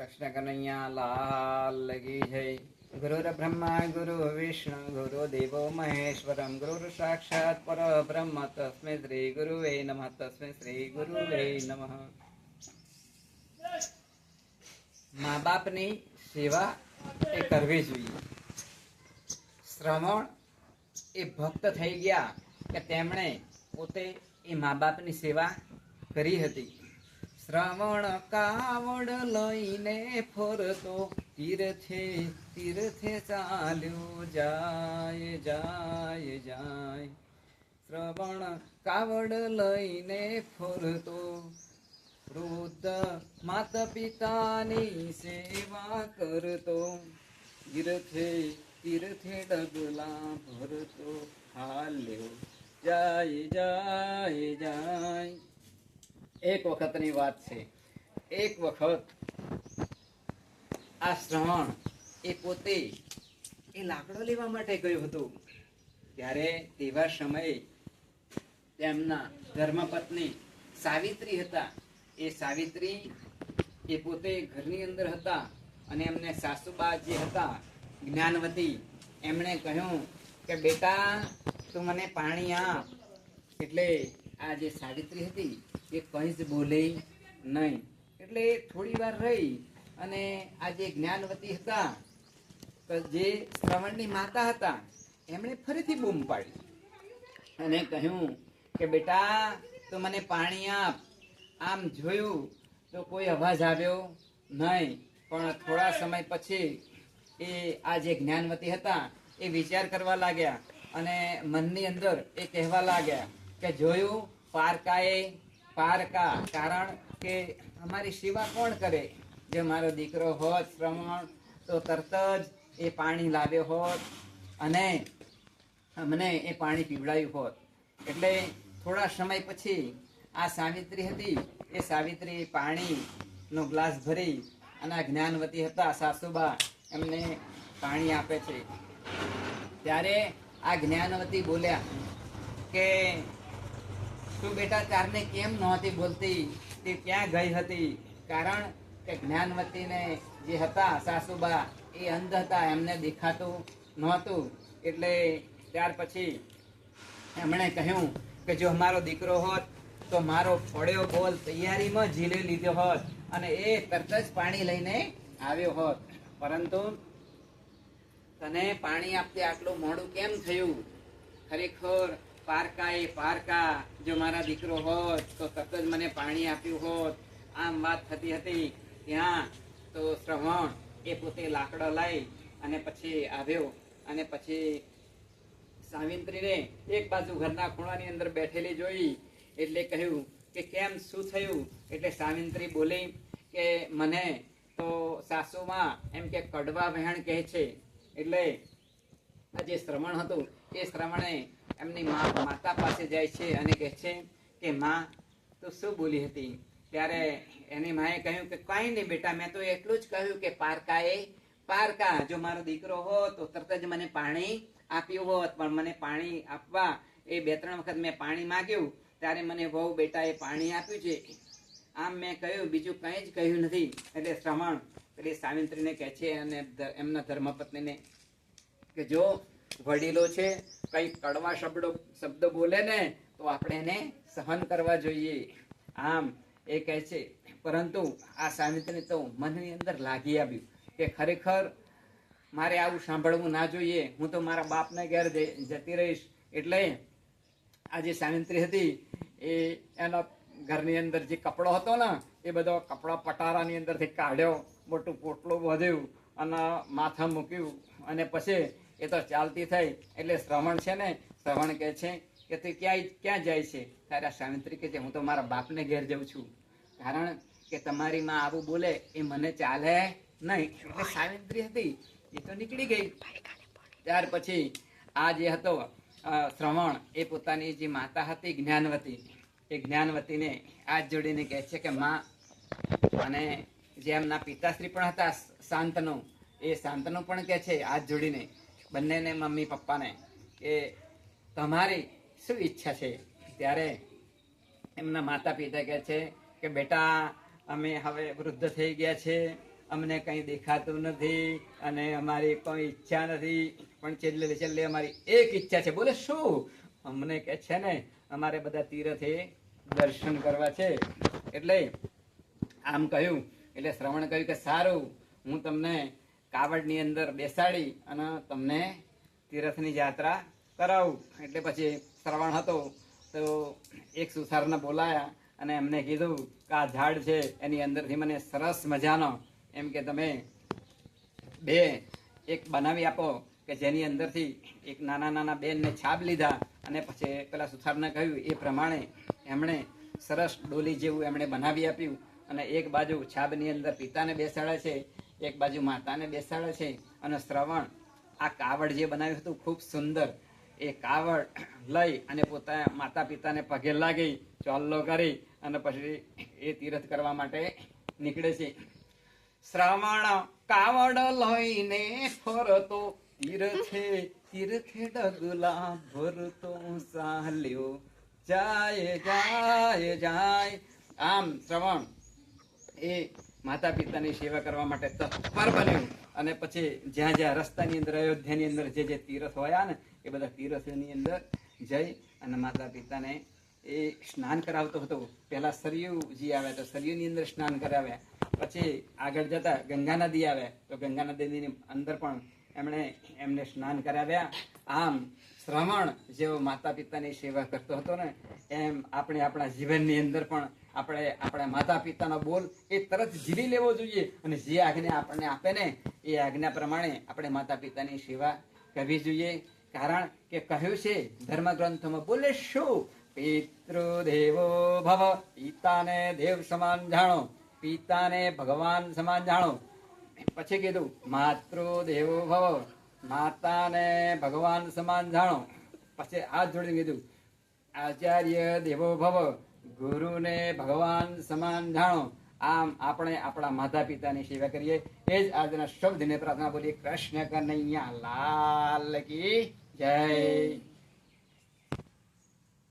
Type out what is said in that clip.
કૃષ્ણ કનૈયા લાલ કી જય. ગુરુર બ્રહ્મા, ગુરુ વિષ્ણુ, ગુરુ દેવો મહેશ્વરમ. ગુરુ સાક્ષાત પર બ્રહ્મ તસ્મે શ્રી ગુરુવે નમઃ. તસ્મે શ્રી ગુરુવે નમઃ. મા બાપની સેવા એ કરવી જોઈએ. શ્રવણ એ ભક્ત થઈ ગયા કે તેમણે પોતે એ મા બાપની સેવા કરી હતી. શ્રવણ કાવડ લઈને ફરતો, તીર્થે તીર્થે ચાલ્યો જાય જાય જાય. શ્રવણ કાવડ લઈને ફરતો, વૃદ્ધ માતા પિતાની સેવા કરતો, તીર્થે તીર્થે ડગલા ભરતો, હાલ્યો જાય જાય જાય. એક વખતની વાત છે. એક વખત આ શ્રવણ એ પોતે એ લાકડો લેવા માટે ગયો હતો. ત્યારે તેવા સમયે તેમના ધર્મપત્ની સાવિત્રી હતા. એ સાવિત્રી એ પોતે ઘરની અંદર હતા અને એમને સાસુબા જે હતા, જ્ઞાનવતી, એમણે કહ્યું કે, બેટા, તું મને પાણી આપ. એટલે આ જે સાવિત્રી હતી એ કંઈ જ બોલે નહીં. એટલે થોડી વાર રહી અને આ જે જ્ઞાનવતી હતા જે શ્રવણની માતા હતા, એમણે ફરીથી બૂમ પાડી. અને કહ્યું કે, બેટા, તો મને પાણી આપ. આમ જોયું તો કોઈ અવાજ આવ્યો નહીં, પણ થોડા સમય પછી એ આ જે જ્ઞાનવતી હતા, એ વિચાર કરવા લાગ્યા અને મનની અંદર એ કહેવા લાગ્યા કે, જોયું, પારકાએ પારકા કારણ કે અમારી સેવા કોણ કરે? જે મારો દીકરો હોત શ્રવણ, તો તરત જ એ પાણી લાવ્યો હોત અને અમને એ પાણી પીવડાયું હોત. એટલે થોડા સમય પછી આ સાવિત્રી હતી, એ સાવિત્રી પાણીનો ગ્લાસ ભરી અને આ જ્ઞાનવતી હતા, સાસુબા, એમને પાણી આપે છે. ત્યારે આ જ્ઞાનવતી બોલ્યા કે તું બેટા તારને કેમ નહોતી બોલતી? તે ક્યાં ગઈ હતી? કારણ કે જ્ઞાનવતીને જે હતા સાસુબા, એ અંધ હતા, એમને દેખાતું નહોતું. એટલે ત્યાર પછી એમણે કહ્યું કે જો મારો દીકરો હોત, તો મારો પડ્યો બોલ તૈયારીમાં ઝીલી લીધો હોત અને એ તરત જ પાણી લઈને આવ્યો હોત. પરંતુ તને પાણી આપતે આટલું મોડું કેમ થયું? ખરેખર પારકા એ પારકા. જો મારા દીકરો હોત, તો તરત જ મને પાણી આપ્યું હોત. આમ વાત થતી હતી. ત્યાં તો શ્રવણ એ પોતે લાકડો લઈ અને પછી આવ્યો. અને પછી સાવિત્રીને એક બાજુ ઘરના ખૂણાની અંદર બેઠેલી જોઈ એટલે કહ્યું કે કેમ શું થયું? એટલે સાવિત્રી બોલી કે મને તો સાસુમાં એમ કે કડવા વહેણ કહે છે. એટલે આ જે શ્રવણ હતું એ શ્રવણે એમની મા માતા પાસે જાય છે અને કહે છે કે, માં, તું શું બોલી હતી? ત્યારે એની માએ કહ્યું કે, કાંઈ નહીં બેટા, મેં તો એટલું જ કહ્યું કે, પારકાએ, પારકા, જો મારો દીકરો હોત તો તરત જ મને પાણી આપ્યું હોત, પણ મને પાણી આપવા એ બે ત્રણ વખત મેં પાણી માંગ્યું, ત્યારે મને વહુ બેટાએ પાણી આપ્યું છે. આમ મેં કહ્યું, બીજું કંઈ જ કહ્યું નથી. એટલે શ્રવણ પેલી સાવિત્રીને કહે છે અને એમના ધર્મપત્નીને કે, જો વડીલો છે કઈ કડવા શબ્દો શબ્દો બોલે ને, તો આપણે એને સહન કરવા જોઈએ. આમ એ કહે છે, પરંતુ આ સાવિત્રી તો મનની અંદર લાગી આવ્યું કે ખરેખર મારે આવું સાંભળવું ના જોઈએ. હું તો મારા બાપને ઘેર જતી રહીશ. એટલે આ જે સાવિત્રી હતી, એ એનો ઘરની અંદર જે કપડો હતો ને, એ બધો કપડા પટારાની અંદરથી કાઢ્યો, મોટું પોટલું વધ્યું અને માથા મૂક્યું. અને પછી એ તો ચાલતી થઈ. એટલે શ્રવણ છે ને, શ્રવણ કહે છે કે તે ક્યાંય, ક્યાં જાય છે? ત્યારે આ સાવિત્રી કે છે, હું તો મારા બાપને ઘેર જઉં છું. કારણ કે તમારી માં આવું બોલે એ મને ચાલે નહીં. એટલે સાવિત્રી હતી, એ તો નીકળી ગઈ. ત્યાર પછી આ જે હતો શ્રવણ, એ પોતાની જે માતા હતી, જ્ઞાનવતી, એ જ્ઞાનવતીને હાથ જોડીને કહે છે કે માં, અને જે એમના પિતાશ્રી પણ હતા શાંતનુ, એ શાંતનુ પણ કહે છે હાથ જોડીને. બંનેને મમ્મી પપ્પાને કે તમારી શું ઈચ્છા છે? ત્યારે એમના માતા પિતા કહે છે કે, બેટા, અમે હવે વૃદ્ધ થઈ ગયા છે. અમને કંઈ દેખાતું નથી અને અમારી કોઈ ઈચ્છા નથી. પણ છેલ્લે છેલ્લે અમારી એક ઈચ્છા છે. બોલે, શું? અમને કે છે ને, અમારે બધા તીરથે દર્શન કરવા છે. એટલે આમ કહ્યું. એટલે શ્રવણ કહ્યું કે, સારું, હું તમને કાવડની અંદર બેસાડી અને તમને તીરથની યાત્રા કરાવું. એટલે પછી શ્રવણ હતો, તો એક સુથારને બોલાયા અને એમને કીધું કે આ ઝાડ છે, એની અંદરથી મને સરસ મજાનો, એમ કે તમે બે એક બનાવી આપો, કે જેની અંદરથી એક નાના નાના બેનને છાપ લીધા અને પછી પેલા સુથારને કહ્યું, એ પ્રમાણે એમણે સરસ ડોલી જેવું એમણે બનાવી આપ્યું અને એક બાજુ છાબની અંદર પિતાને બેસાડે છે એક બાજુ માતાને બેસાડે છે અને શ્રવણ, આ કાવડ જે બનાવ્યું હતું ખૂબ સુંદર, એ કાવડ લઈ અને પોતા માતા પિતાને પગે લાગી, ચોલ્લો કરી અને પછી એ તીર્થ કરવા માટે નીકળે છે. શ્રવણ કાવડ લઈને ફરતો, તીરથે, તીર્થે ડગલા ભરતો, ચાલ્યો, જાય જાય જાય. આમ શ્રવણ એ માતા પિતાની સેવા કરવા માટે તત્પર બન્યું. અને પછી જ્યાં જ્યાં રસ્તાની અંદર, અયોધ્યાની અંદર જે જે તીરથ હોયા ને, એ બધા તીરથની અંદર જઈ અને માતા પિતાને એ સ્નાન કરાવતો હતો. પહેલાં સરયુજી આવ્યા તો સરયુની અંદર સ્નાન કરાવ્યા. પછી આગળ જતા ગંગા નદી આવ્યા તો ગંગા નદીની અંદર પણ એમણે એમને સ્નાન કરાવ્યા. આમ શ્રવણ જેવો માતા પિતાની સેવા કરતો હતો ને, એમ આપણે આપણા જીવનની અંદર પણ આપણે આપણા માતા પિતાનો બોલ એ તરત ઝીલી લેવો જોઈએ અને જે આજ્ઞા આપણને આપે ને, એ આજ્ઞા પ્રમાણે આપણે માતા પિતાની સેવા કરવી જોઈએ. કારણ કે કહ્યું છે ધર્મ ગ્રંથોમાં બોલે શું? પિતૃદેવો ભવ, પિતાને દેવ સમાન જાણો, પિતાને ભગવાન સમાન જાણો. પછી કીધું, માતૃ દેવો ભવ, માતાને ભગવાન સમાન જાણો. પછી આ જોડી કીધું, આચાર્ય દેવો ભવ ગુરુને ભગવાન સમાન જાણો. આમ આપણે આપણા માતા પિતાની સેવા કરીએ. એ જ આજના શબ્દને પ્રાર્થના બોલીએ કૃષ્ણ કનૈયા, લાલ કી જય.